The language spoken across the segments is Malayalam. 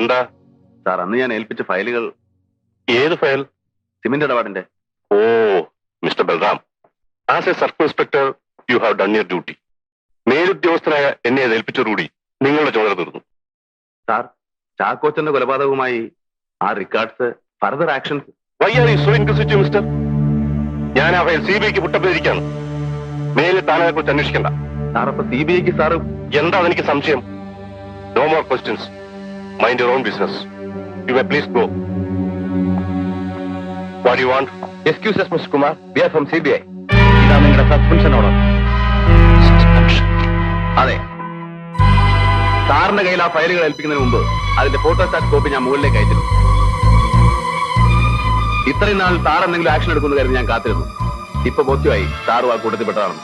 എന്താ? സാർ അന്ന് ഞാൻ ഏൽപ്പിച്ച ഫയലുകൾ ഏത് ഫയൽ? സിമന്റ് ഇടപാടിന്റെ. ഓ Mister Balram. As a circle inspector you have done your duty മേലുദ്യോഗസ്ഥനായ എന്നെ ഏൽപ്പിച്ച ഏൽപ്പിച്ചതോടുകൂടി നിങ്ങളുടെ ചുമതല തീർന്നു. സാർ ചാക്കോച്ചന്റെ കൊലപാതകവുമായി ആ records further actions why are you so inquisitive Mister ഞാൻ ആ ഫയൽ സി ബി ഐക്ക് വിട്ടപ്പോയിരിക്കാണ് മേലെ താനെ കുറിച്ച് അന്വേഷിക്കണ്ട. സാർ അപ്പൊ സി ബി ഐക്ക് സാറ് എന്താ എനിക്ക് സംശയം? No more questions mind your own business you may please go what you want excuse Mister Kumar we are from C B I ഇതാണ് നിങ്ങളുടെ സസ്പെൻഷൻ ഓർഡർ അതെ. സാറിന്റെ കയ്യിൽ ആ ഫയലുകൾ ഏൽപ്പിക്കുന്നതിന് മുമ്പ് അതിന്റെ ഫോട്ടോസ്റ്റാറ്റ് കോപ്പി ഞാൻ മുകളിലേക്ക് അയച്ചിരുന്നു. ഇത്രയും നാൾ സാർ എന്തെങ്കിലും ആക്ഷൻ എടുക്കുന്നു കരുതി ഞാൻ കാത്തിരുന്നു. ഇപ്പൊ ബോധ്യമായി സാറും ആ കൂട്ടത്തിൽപ്പെട്ടതാണ്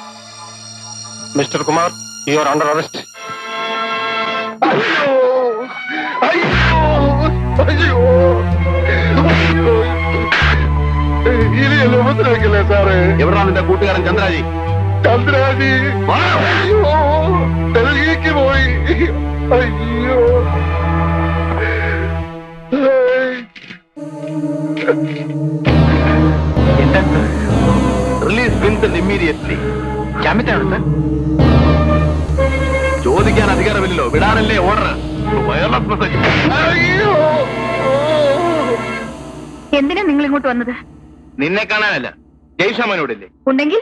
Mister Kumar you are under arrest ഇനിയല്ലേ ഉപദ്രവിക്കല്ലേ സാറേ എവിടെയാണ് നിന്റെ കൂട്ടുകാരൻ ചന്ദ്രാജി? ചന്ദ്രാജി. അയ്യോ ഡൽഹിക്ക് പോയി. അയ്യോ. റിലീസ് വിൻസെന്റ് ഇമ്മീഡിയറ്റ്ലി ജാമ്യത്താണ് സർ ചോദിക്കാൻ അധികാരമില്ലല്ലോ. വിടാനല്ലേ ഓർഡർ വയർലെസ് മെസ്സേജ് അയ്യോ എന്തിനാ നിങ്ങൾ ഇങ്ങോട്ട് വന്നത്? നിന്നെ കാണാനല്ല ജയ്ഷാമനോടില്ലേ? ഉണ്ടെങ്കിൽ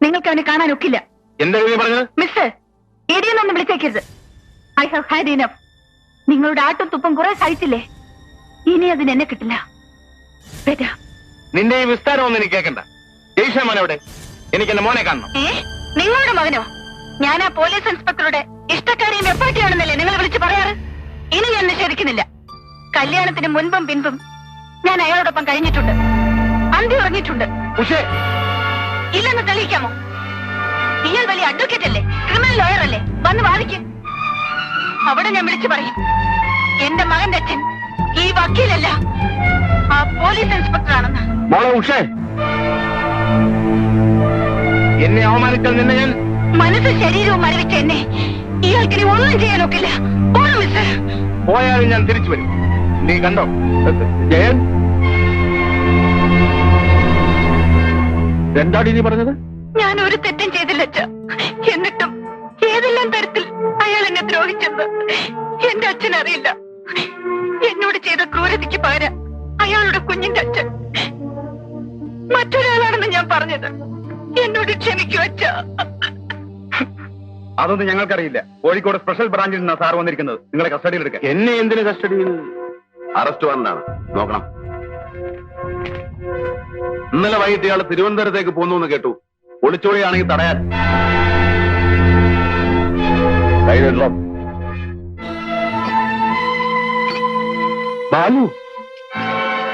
നിങ്ങൾക്ക് അവനെ കാണാൻ ഒക്കില്ല എന്താ നീ പറഞ്ഞത്? മിസ്റ്റർ ഇടിയെന്നൊന്നും വിളിച്ചേക്കരുത്. ഐ ഹാവ് ഹാഡ് ഇനഫ് നിങ്ങളുടെ ആട്ടും തുപ്പും കുറെ സഹിച്ചില്ലേ ഇനി അതിന് എന്നെ കിട്ടില്ല. നിന്റെ ഈ വിസ്താരം ഒന്നും എനിക്ക് കേൾക്കണ്ട ജയ്ഷാമൻ എവിടെ? എനിക്ക് എന്റെ മോനെ കാണണം. നിങ്ങളുടെ മകനോ? ഞാൻ ആ പോലീസ് ഇൻസ്പെക്ടറുടെ ഇഷ്ടക്കാരിയും എപ്പാട്ടിയാണെന്നല്ലേ നിങ്ങൾ വിളിച്ചു പറയാറ്? ഇനി ഞാൻ നിഷേധിക്കുന്നില്ല. കല്യാണത്തിന് മുൻപും പിൻപും ഞാൻ അയാളോടൊപ്പം കഴിഞ്ഞിട്ടുണ്ട്. അന്തി ഉറങ്ങിയിട്ടുണ്ട്. ഇല്ലെന്ന് തെളിയിക്കാമോ? ഇയാൾ വലിയ അഡ്വക്കേറ്റ് അല്ലേ? ക്രിമിനൽ ലോയർ അല്ലേ? വന്ന് വാദിക്കും. അവിടെ ഞാൻ വിളിച്ചു പറയും. എന്റെ മകന്റെ അച്ഛൻ ഈ വക്കീലല്ല ആ പോലീസ് ഇൻസ്പെക്ടർ ആണെന്ന് മോളെ ഉഷേ! എന്നെ അവമാനിച്ചാൽ നിന്നെ ഞാൻ മനസ്സ് ശരീരവും മരവിച്ച എന്നെ ഇയാൾക്കിനി ഒന്നും ചെയ്യാനൊക്കില്ല. പോയാലും ഞാൻ തിരിച്ചു വരും. നീ കണ്ടോ? ജയൻ? എന്താടി നീ പറഞ്ഞത്? ഞാൻ ഒരു തെറ്റും ചെയ്തില്ല എന്നിട്ടും ഏതെല്ലാം തരത്തിൽ അയാൾ എന്നെ ദ്രോഹിച്ചെന്ന് എന്റെ അച്ഛൻ അറിയില്ല. എന്നോട് ചെയ്ത ക്രൂരതയ്ക്ക് പകരം അയാളുടെ കുഞ്ഞിന്റെ അച്ഛൻ മറ്റൊരാളാണെന്ന് ഞാൻ പറഞ്ഞത്. എന്നോട് ക്ഷമിക്കൂ അച്ഛ. അതൊന്നും ഞങ്ങൾക്കറിയില്ല. കോഴിക്കോട് സ്പെഷ്യൽ ബ്രാഞ്ചിൽ നിന്നാണ് സാർ വന്നിരിക്കുന്നത്. നിങ്ങളെ കസ്റ്റഡിയിൽ എടുക്കാൻ. എന്നെ എന്തിന് കസ്റ്റഡിയിൽ അറസ്റ്റ് വാറണ്ടാണ് നോക്കണം. ഇന്നലെ വൈകിട്ട് ഇയാൾ തിരുവനന്തപുരത്തേക്ക് പോന്നു എന്ന് കേട്ടു. ഒളിച്ചോളിയാണെങ്കിൽ തടയാൻ. ബാലു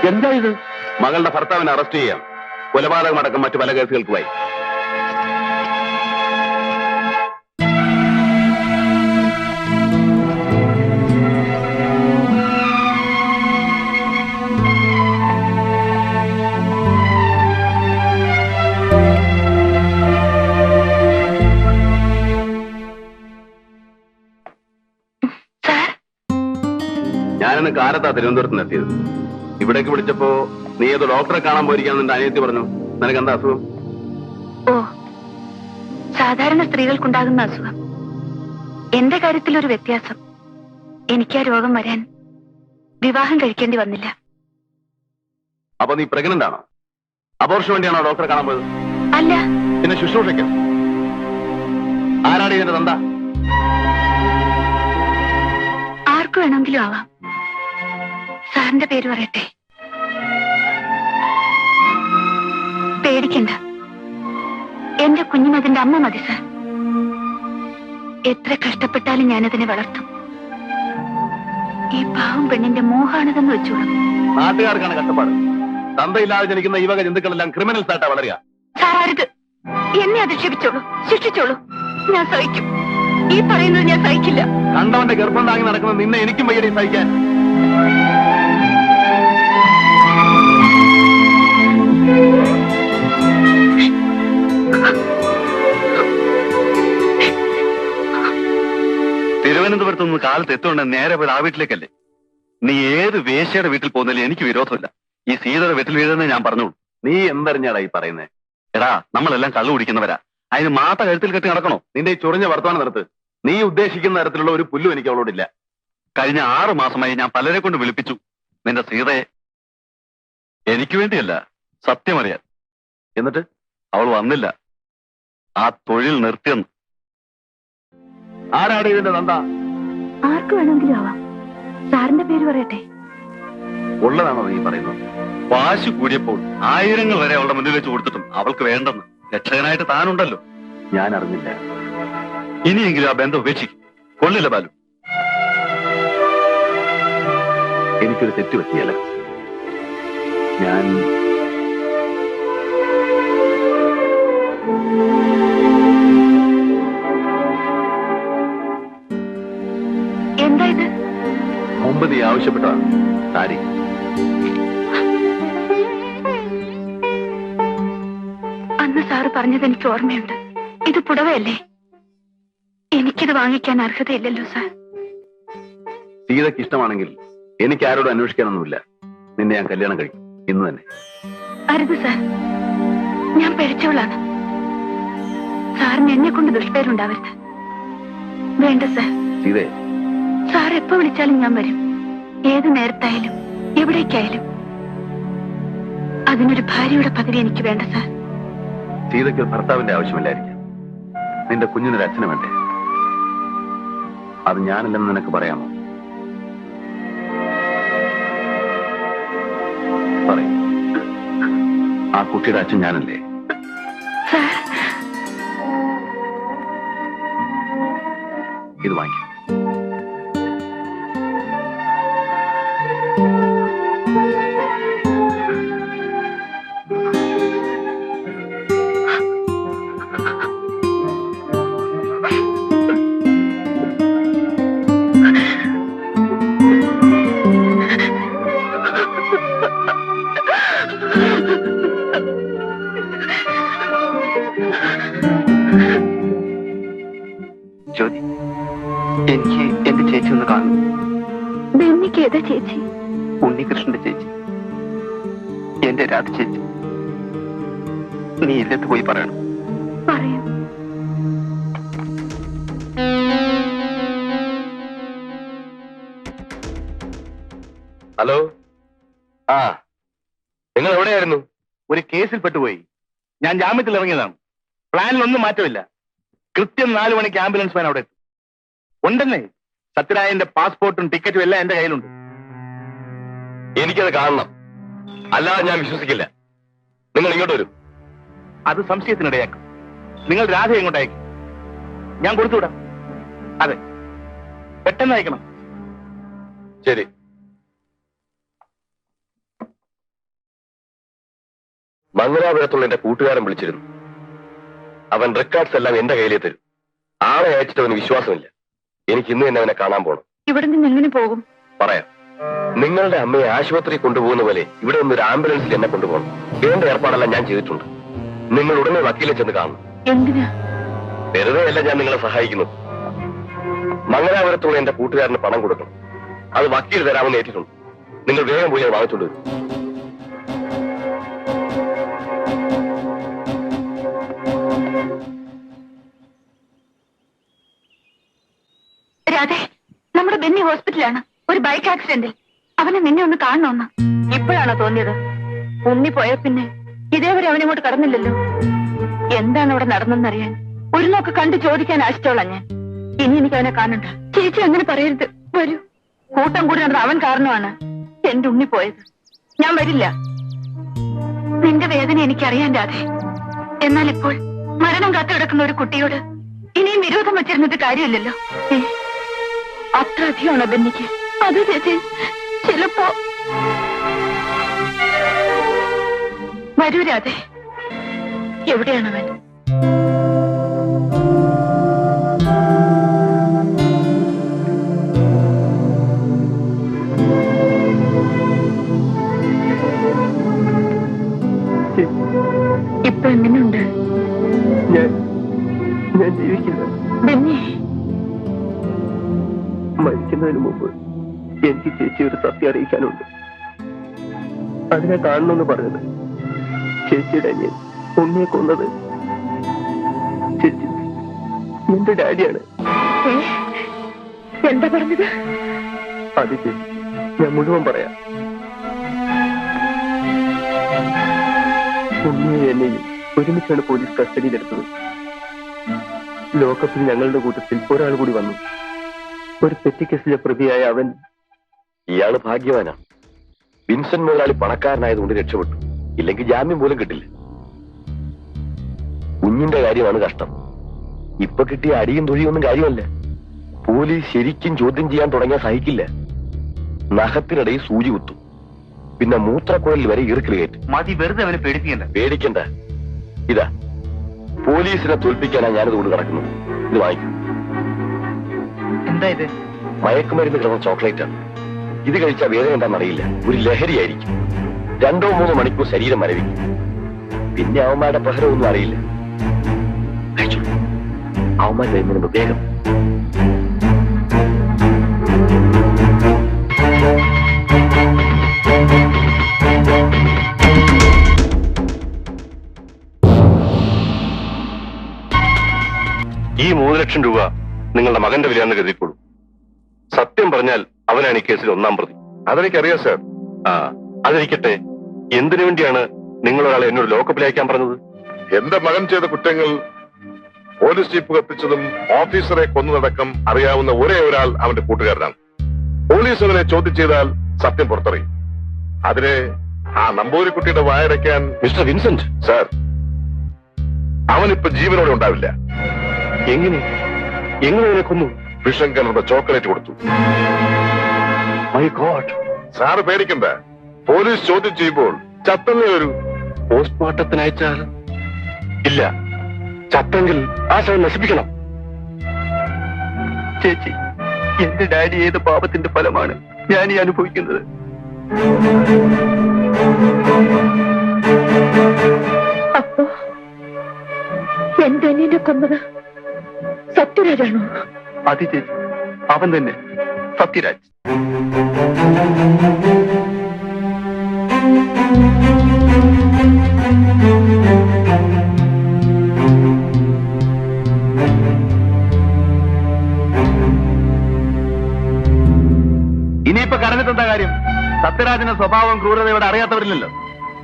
എന്താ ഇത്? മകളുടെ ഭർത്താവിനെ അറസ്റ്റ് ചെയ്യാം. കൊലപാതകമടക്കം മറ്റു പല കേസുകൾക്കുമായി ഞാനിന്ന് കാലത്താ തിരുവനന്തപുരത്ത് നിന്ന് എത്തിയത് ഇവിടേക്ക് വിളിച്ചപ്പോ നീ ഏതോ ഡോക്ടറെ കാണാൻ പോയിരിക്കാന്ന് എന്റെ അനിയത്തി പറഞ്ഞു. നിനക്ക് എന്താ അസുഖം? ഓ സാധാരണ സ്ത്രീകൾക്കുണ്ടാകുന്ന അസുഖം. എന്റെ കാര്യത്തിൽ ഒരു വ്യത്യാസം. എനിക്ക് ആ രോഗം വരാൻ വിവാഹം കഴിക്കേണ്ടി വന്നില്ല. അപ്പൊ നീ പ്രഗ്നന്റ് ആണോ? അപോർഷൻ വേണ്ടിയാണോ ഡോക്ടറെ കാണാൻ പോയത്? അല്ല. പിന്നെ ശുശ്രൂഷയ്ക്ക്? ആരാണ് ഇതിന്റെ തന്ത? ആർക്കു വേണമെങ്കിലും ആവാം. സാറിന്റെ പേര് പറയട്ടെ? പേടിക്കണ്ട. എന്റെ കുഞ്ഞിനതിന്റെ അമ്മ മതി സാർ. എത്ര കഷ്ടപ്പെട്ടാലും ഞാനതിനെ വളർത്തും. ഈ പാവം പെണ്ണിന്റെ മോഹാണിതെന്ന് വെച്ചോളൂ. നാട്ടുകാർക്കാണ് കഷ്ടപ്പാട്. തന്തയില്ലാതെ ജനിക്കുന്ന ഈ വക ജന്തുക്കളെല്ലാം ക്രിമിനൽസ് ആയിട്ടാ വളരുക. സാറത് എന്നെ അധിക്ഷേപിച്ചോളൂ. ശിക്ഷിച്ചോളൂ. ഞാൻ സഹിക്കും. ഈ പറയുന്നത് ഞാൻ സഹിക്കില്ല. കണ്ടവന്റെ ഗർഭം താങ്ങി നടക്കുന്ന നിന്നെ എനിക്കും വയ്യടി സഹിക്കാൻ. തിരുവനന്തപുരത്ത് നിന്ന് കാലത്ത് എത്തുകൊണ്ട് നേരെ പോയത് ആ വീട്ടിലേക്കല്ലേ? നീ ഏത് വേശ്യയുടെ വീട്ടിൽ പോകുന്നതിലും എനിക്ക് വിരോധമില്ല. ഈ സീതയുടെ വീട്ടിൽ വീഴുന്നേ ഞാൻ പറഞ്ഞോളൂ. നീ എന്തറിഞ്ഞാടാ ഈ പറയുന്നേ? എടാ നമ്മളെല്ലാം കള്ളു കുടിക്കുന്നവരാ. അതിന് മാത്ത കഴുത്തിൽ കെട്ടി നടക്കണോ? നിന്റെ ഈ ചൊറിഞ്ഞ വർത്തമാനം നിർത്ത്. നീ ഉദ്ദേശിക്കുന്ന തരത്തിലുള്ള ഒരു പുല്ലും എനിക്ക് അവളോടില്ല. കഴിഞ്ഞ ആറു മാസമായി ഞാൻ പലരെ കൊണ്ട് വിളിപ്പിച്ചു. നിന്റെ സീതയെ എനിക്ക് വേണ്ടിയല്ല സത്യമറിയാൻ. എന്നിട്ട് അവൾ വന്നില്ല. ആ തൊഴിൽ നിർത്തിയെന്ന്. ആരാണ് ഇതിന്റെ നന്ദ ആർക്ക് വേണമെങ്കിലും ആവാം. സാറിന്റെ പേര് പറയട്ടെ. ഉള്ളതാണോ നീ പറയുന്നത്? വാശി കൂടിയപ്പോൾ ആയിരങ്ങൾ വരെ അവളുടെ മുന്നിൽ വെച്ച് കൊടുത്തിട്ടും അവൾക്ക് വേണ്ടെന്ന്. രക്ഷകനായിട്ട് താനുണ്ടല്ലോ. ഞാൻ അറിഞ്ഞില്ല. ഇനിയെങ്കിലും ആ ബന്ധം ഉപേക്ഷിക്കും. കൊള്ളില്ല ബാലു. എനിക്കൊരു തെറ്റ് പറ്റിയല്ല ഞാൻ എന്താ ഇത്? മുമ്പ് നീ ആവശ്യപ്പെട്ടതാണ്. സാരി. അന്ന് സാറ് പറഞ്ഞത് എനിക്ക് ഓർമ്മയുണ്ട്. ഇത് പുടവയല്ലേ? എനിക്കിത് വാങ്ങിക്കാൻ അർഹതയില്ലല്ലോ സാർ. സീതയ്ക്ക് ഇഷ്ടമാണെങ്കിൽ എനിക്ക് ആരോടും അന്വേഷിക്കാനൊന്നുമില്ല. നിന്നെ ഞാൻ കല്യാണം കഴിക്കും. ഇന്ന് തന്നെ. അരുത് സാർ. ഞാൻ പിഴച്ചവളാണ് സാറിന് എന്നെ കൊണ്ട് ദുഷ്പേരുണ്ടാവരുത്. വേണ്ട സാർ. സീതേ സാർ എപ്പോ വിളിച്ചാലും ഞാൻ വരും. ഏത് നേരത്തായാലും എവിടേക്കായാലും. അതിനൊരു ഭാര്യയുടെ പദവി എനിക്ക് വേണ്ട സാർ. സീതയ്ക്ക് ഒരു ഭർത്താവിന്റെ ആവശ്യമില്ലായിരിക്കാം. നിന്റെ കുഞ്ഞിനൊരു അച്ഛന് വേണ്ടേ? അത് ഞാനില്ലെന്ന് നിനക്ക് പറയാമോ? കുട്ടിയുടെ അച്ഛൻ ഞാനല്ലേ? ഇത് വാങ്ങിക്കും. ജ്യോതി എനിക്ക് എന്റെ ചേച്ചി ഒന്ന് കാണും ബെന്നിക്ക് ഏതാ ചേച്ചി? ഉണ്ണികൃഷ്ണന്റെ ചേച്ചി. എന്റെ രാധ ചേച്ചി. നീ ഇല്ലത്ത് പോയി പറയണം. പറയാം. ഹലോ? ആ നിങ്ങൾ എവിടെയായിരുന്നു? ഒരു കേസിൽ പെട്ടുപോയി. ഞാൻ ജാമ്യത്തിൽ ഇറങ്ങിയതാണ്. പ്ലാനിലൊന്നും മാറ്റമില്ല. കൃത്യം നാലു മണിക്ക് ആംബുലൻസ് മാൻ അവിടെ എത്തും. ഉണ്ടെന്നേ സത്യനായന്റെ പാസ്പോർട്ടും ടിക്കറ്റും എല്ലാം എന്റെ കയ്യിലുണ്ട്. എനിക്കത് കാണണം. അല്ലാതെ ഞാൻ വിശ്വസിക്കില്ല. നിങ്ങൾ ഇങ്ങോട്ട് വരും. അത് സംശയത്തിനിടയാക്കും. നിങ്ങൾ രാധ എങ്ങോട്ട് അയക്കും. ഞാൻ കൊടുത്തുവിടാം അതെ. പെട്ടെന്ന് അയക്കണം. ശരി. മംഗലാപുരത്തുള്ള എന്റെ കൂട്ടുകാരൻ വിളിച്ചിരുന്നു. അവൻ റെക്കോർഡ്സ് എല്ലാം എന്റെ കയ്യിലേ തരും. ആളെ അയച്ചിട്ട് അവന് വിശ്വാസമില്ല. എനിക്ക് ഇന്ന് തന്നെ അവനെ കാണാൻ പോകണം ഇവിടെ നിന്ന് എങ്ങനെ പോകും? പറയാം. നിങ്ങളുടെ അമ്മയെ ആശുപത്രി കൊണ്ടുപോകുന്ന പോലെ ഇവിടെ നിന്ന് ഒരു ആംബുലൻസിൽ എന്നെ കൊണ്ടുപോകണം. വേണ്ട ഏർപ്പാടെല്ലാം ഞാൻ ചെയ്തിട്ടുണ്ട്. നിങ്ങൾ ഉടനെ വക്കീലെ ചെന്ന് കാണണം. എന്തിനാ? വെറുതെ അല്ല ഞാൻ നിങ്ങളെ സഹായിക്കുന്നത്. മംഗലാപുരത്തുള്ള എന്റെ കൂട്ടുകാരന് പണം കൊടുക്കണം. അത് വക്കീൽ തരാമെന്ന് ഏറ്റിട്ടുണ്ട്. നിങ്ങൾ വേഗം പോയി വാങ്ങിച്ചുകൊണ്ടുവരും വരും. ബെന്നി ഹോസ്പിറ്റലാണ്. ഒരു ബൈക്ക് ആക്സിഡന്റിൽ അവനെ നിന്നെ ഒന്ന് കാണണമെന്ന് ഇപ്പോഴാണോ തോന്നിയത്? ഉണ്ണി പോയ പിന്നെ ഇതേവരെ അവനിങ്ങോട്ട് കടന്നില്ലല്ലോ. എന്താണ് അവിടെ നടന്നെന്നറിയാൻ ഒരു നോക്ക് കണ്ടു ചോദിക്കാൻ ആശിച്ചോളാം ഞാൻ. ഇനി എനിക്ക് അവനെ കാണണ്ട. ചേച്ചി അങ്ങനെ പറയരുത്. വരൂ. കൂട്ടം കൂടി നടന്ന അവൻ കാരണമാണ് എന്റെ ഉണ്ണി പോയത്. ഞാൻ വരില്ല. നിന്റെ വേദന എനിക്കറിയാൻ രാധേ. എന്നാൽ ഇപ്പോൾ മരണം കാത്തു കിടക്കുന്ന ഒരു കുട്ടിയോട് ഇനിയും വിരോധം വച്ചിരുന്നിട്ട് കാര്യമില്ലല്ലോ. ഏ, അത്ര അധികമാണോ ബെന്നിക്ക്. അത് ചേച്ചി ചിലപ്പോ വരൂ എവിടെയാണ് അവൻ? ഇപ്പൊ എങ്ങനെയുണ്ട്? ഞാൻ ഞാൻ ജീവിക്കില്ല ബെന്നി. മരിക്കുന്നതിന് മുമ്പ് എനിക്ക് ചേച്ചി ഒരു സത്യം അറിയിക്കാനുണ്ട്. അതിനെ കാണണമെന്ന് പറഞ്ഞത് ചേച്ചിയുടെ അനിയൻ. ഉണ്ണിയെ കൊന്നത് ചേച്ചി. എന്റെ ഡാഡിയാണ്. എന്താ പറഞ്ഞത്? അത് ചേച്ചി ഞാൻ മുഴുവൻ പറയാം. ഉണ്ണിയെ എന്നെയും ഒരുമിച്ചാണ് പോലീസ് കസ്റ്റഡിയിലെടുത്തത്. ലോക്കപ്പിൽ ഞങ്ങളുടെ കൂട്ടത്തിൽ ഒരാൾ കൂടി വന്നു. ഒരു പെറ്റി കേസിലെ പ്രതിയായ അവൻ ഇയാൾ ഭാഗ്യവാനാ. വിൻസെന്റ് മുതലാളി പണക്കാരനായതുകൊണ്ട് രക്ഷപ്പെട്ടു. ഇല്ലെങ്കിൽ ജാമ്യം പോലും കിട്ടില്ല. കുഞ്ഞിന്റെ കാര്യമാണ് കഷ്ടം. ഇപ്പൊ കിട്ടിയ അടിയും തൊഴിയൊന്നും കാര്യമല്ല. പോലീസ് ശരിക്കും ചോദ്യം ചെയ്യാൻ തുടങ്ങിയാൽ സഹിക്കില്ല. നഖത്തിനിടയിൽ സൂചി കുത്തും. പിന്നെ മൂത്രക്കുഴലിൽ വരെ ഇറുക്കിൽ കയറ്റി. മതി വെറുതെ അവനെ പേടിപ്പിക്കണ്ട. പേടിക്കണ്ട. ഇതാ പോലീസിനെ തോൽപ്പിക്കാനാ ഞാനിത് കൊണ്ട് കിടക്കുന്നത് ഇത് വാങ്ങിക്കും. എന്താ ഇത്? മയക്കുമരുന്ന് കിടന്ന ചോക്ലേറ്റ്. ആണ് ഇത് കഴിച്ചാൽ വേദന എന്താണെന്നറിയില്ല ഒരു ലഹരിയായിരിക്കും. രണ്ടോ മൂന്നോ മണിക്കൂർ ശരീരം മരവിക്കും. പിന്നെ അവന്മാരുടെ പ്രഹരമൊന്നും അറിയില്ല. കഴിച്ചോളൂ. അവന്മാർ വരുന്നതിന് മുമ്പ് ഈ മൂന്ന് ലക്ഷം രൂപ നിങ്ങളുടെ മകന്റെ വിലയാണെന്ന് കരുതിക്കോളൂ സത്യം പറഞ്ഞാൽ അവനാണ് ഈ കേസിൽ ഒന്നാം പ്രതി. അതെനിക്കറിയാം സാർ. ആ അതിരിക്കട്ടെ. എന്തിനു വേണ്ടിയാണ് നിങ്ങൾ ഒരാളെ എന്നോട് ലോക്കപ്പിൽ അയക്കാൻ പറഞ്ഞത്? എന്റെ മകൻ ചെയ്ത കുറ്റങ്ങൾ പോലീസ് ജീപ്പ് കത്തിച്ചതും ഓഫീസറെ കൊന്നതടക്കം അറിയാവുന്ന ഒരേ ഒരാൾ അവന്റെ കൂട്ടുകാരനാണ്. പോലീസ് അവനെ ചോദ്യം ചെയ്താൽ സത്യം പുറത്തറിയും. അതിന് ആ നമ്പൂരി കുട്ടിയുടെ വായടയ്ക്കാൻ മിസ്റ്റർ വിൻസെന്റ്. സാർ അവനിപ്പോ ജീവനോടെ ഉണ്ടാവില്ല. എങ്ങനെ? എങ്ങനെ അവനെ കൊന്നു? വിഷം കലർന്ന ചോക്ലേറ്റ് കൊടുത്തു. മൈ ഗോഡ് സാറ് പേടിക്കണ്ട. പോലീസ് ചോദ്യം ചെയ്യുമ്പോൾ ചത്തല്ലേ ഒരു പോസ്റ്റ്മോർട്ടത്തിന് അയച്ചാൽ? ഇല്ല. ചത്തെങ്കിൽ ആ ശവം നശിപ്പിക്കണം. ചേച്ചി എന്റെ ഡാഡി ഏത് പാപത്തിന്റെ ഫലമാണ് ഞാൻ ഈ അനുഭവിക്കുന്നത്? അപ്പോ എന്റെ അനിയനെ കൊന്നത് സത്യരാജാണോ? അത് ചേച്ചി അവൻ തന്നെ. സത്യരാജ്. ഇനിയിപ്പോ കരഞ്ഞിട്ടെന്താ കാര്യം? സത്യരാജിന്റെ സ്വഭാവം ക്രൂരതയോടെ അറിയാത്തവരില്ലല്ലോ.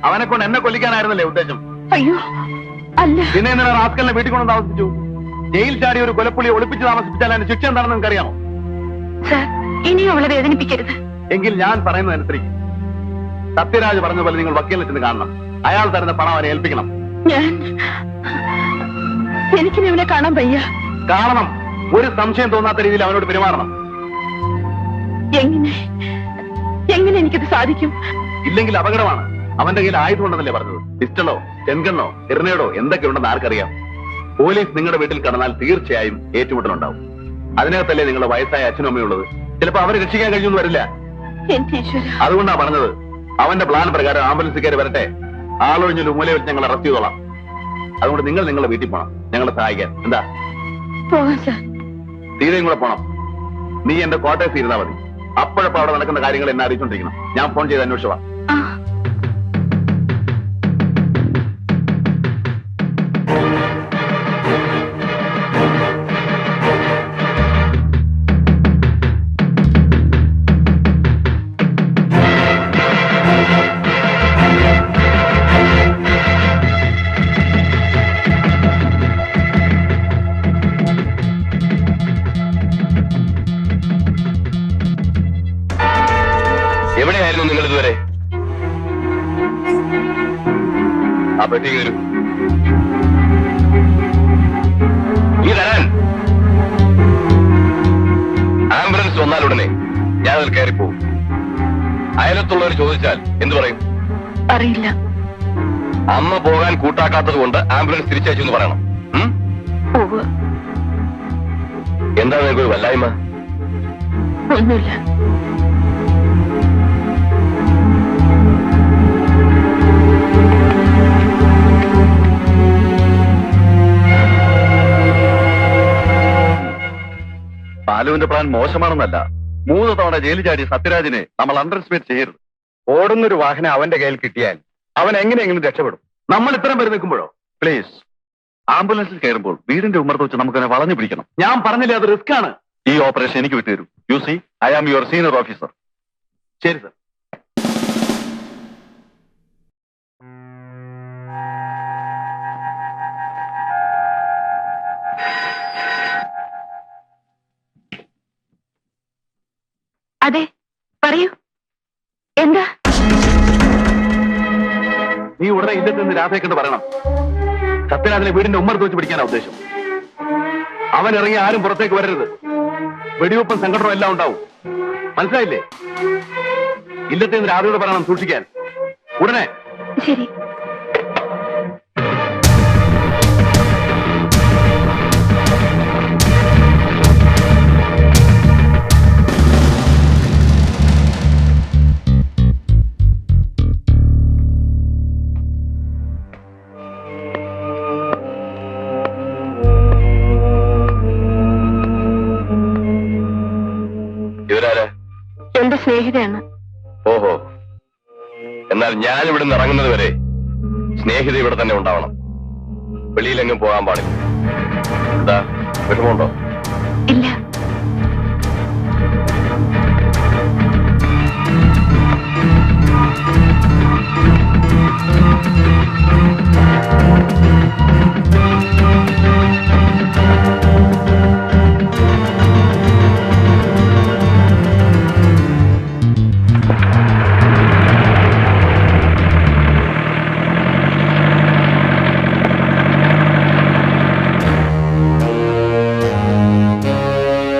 അവനെ കൊണ്ട് എന്നെ കൊല്ലിക്കാനായിരുന്നല്ലേ ഉദ്ദേശം? അയ്യോ അല്ല. പിന്നെ എന്തിനാ റാസ്കലിനെ വീട്ടിൽ കൊണ്ടു താമസിച്ചു? ജയിൽ ചാടി ഒരു കൊലപ്പുള്ളി ഒളിപ്പിച്ച് താമസിപ്പിച്ചാൽ അതിന്റെ ശിക്ഷ എന്താണെന്ന് നിങ്ങൾക്ക് അറിയാമോ സാർ ഇനിയും അവളെ വേദനിപ്പിക്കരുത്. എങ്കിൽ ഞാൻ പറയുന്നതനുസരിച്ച് സത്യരാജ് പറഞ്ഞ പോലെ നിങ്ങൾ വക്കീലിനെ ചെന്ന് കാണണം. അയാൾ തരുന്ന പണം അവനെ ഏൽപ്പിക്കണം. എനിക്ക് അവനെ കാണാൻ വയ്യ. കാണണം. ഒരു സംശയം തോന്നാത്ത രീതിയിൽ അവനോട് പെരുമാറണം. എങ്ങനെ? എങ്ങനെ എനിക്കത് സാധിക്കും? ഇല്ലെങ്കിൽ അപകടമാണ്. അവന്റെ കയ്യിൽ ആയുധമുണ്ടെന്നല്ലേ പറഞ്ഞത്? പിസ്റ്റളോ ചെങ്കണ്ണോ എറിനേടോ എന്തൊക്കെ ഉണ്ടെന്ന് ആർക്കറിയാം? പോലീസ് നിങ്ങളുടെ വീട്ടിൽ കടന്നാൽ തീർച്ചയായും ഏറ്റുമുട്ടലുണ്ടാവും. അതിനകത്തല്ലേ നിങ്ങളുടെ വയസ്സായ അച്ഛനും അമ്മയുള്ളത് ചിലപ്പോ അവരെ രക്ഷിക്കാൻ കഴിഞ്ഞൊന്നും വരില്ല. അതുകൊണ്ടാ പറഞ്ഞത് അവന്റെ പ്ലാൻ പ്രകാരം ആംബുലൻസ് കയറി വരട്ടെ. ആളൊഴിഞ്ഞൊരു മൂല വെച്ച് ഞങ്ങൾ അറസ്റ്റ് ചെയ്തോളാം. അതുകൊണ്ട് നിങ്ങൾ നിങ്ങളുടെ വീട്ടിൽ പോണം. ഞങ്ങളെ സഹായിക്കാൻ. എന്താ? സീതയും കൂടെ പോണം. നീ എന്റെ കോട്ടയത്ത് ഇരുന്നാ മതി. അപ്പോഴപ്പോ അവിടെ നടക്കുന്ന കാര്യങ്ങൾ എന്നെ അറിയിച്ചോണ്ടിരിക്കണം. ഞാൻ ഫോൺ ചെയ്ത് അന്വേഷിച്ചു ആ പെട്ടി കയറും നീ തരാൻ ആംബുലൻസ് വന്നാലുടനെ ഞാൻ അതിൽ കയറിപ്പോവും അയലത്തുള്ളവർ ചോദിച്ചാൽ എന്തു പറയും? അറിയില്ല. അമ്മ പോകാൻ കൂട്ടാക്കാത്തത് കൊണ്ട് ആംബുലൻസ് തിരിച്ചയച്ചു എന്ന് പറയണം. ഉം? ഉവ്വ് എന്താ നിങ്ങൾക്ക് വല്ലായ്മ? ഒന്നുമില്ല. ബാലുവിന്റെ പ്ലാൻ മോശമാണെന്നല്ല. മൂന്ന് തവണ ജയിലിൽ ചാടി സത്യരാജിനെ നമ്മൾ അണ്ടർ എസ്റ്റിമേറ്റ് ചെയ്യരുത്. ഓടുന്നൊരു വാഹനം അവന്റെ കയ്യിൽ കിട്ടിയാൽ അവൻ എങ്ങനെയെങ്കിലും രക്ഷപ്പെടും. നമ്മൾ ഇത്രയും പേര് നിൽക്കുമ്പോഴോ? പ്ലീസ് ആംബുലൻസിൽ കയറുമ്പോൾ വീടിന്റെ ഉമ്മർത്ത് വെച്ച് നമുക്ക് വളഞ്ഞു പിടിക്കണം. ഞാൻ പറഞ്ഞില്ലേ അത് റിസ്ക് ആണ്. ഈ ഓപ്പറേഷൻ എനിക്ക് വിട്ടുതരും. You see I am your senior officer ശരി സർ നിന്ന് രാധയെക്കൊണ്ട് പറയണം? സത്യനാഥിനെ വീടിന്റെ ഉമ്മർത്ത് വെച്ച് പിടിക്കാനാ ഉദ്ദേശം. അവൻ ഇറങ്ങി ആരും പുറത്തേക്ക് വരരുത്. വെടിവെപ്പും സംഘടനവും എല്ലാം ഉണ്ടാവും. മനസ്സിലായില്ലേ? ഇല്ലത്തെ രാധയോട് പറയണം സൂക്ഷിക്കാൻ. ഉടനെ. ശരി. ഞാൻ ഇറങ്ങുന്നത് വരെ സ്നേഹിത ഇവിടെ തന്നെ ഉണ്ടാവണം. വെളിയിലെങ്ങും പോകാൻ പാടില്ല. എന്താ വിഷമമുണ്ടോ? ഇല്ല.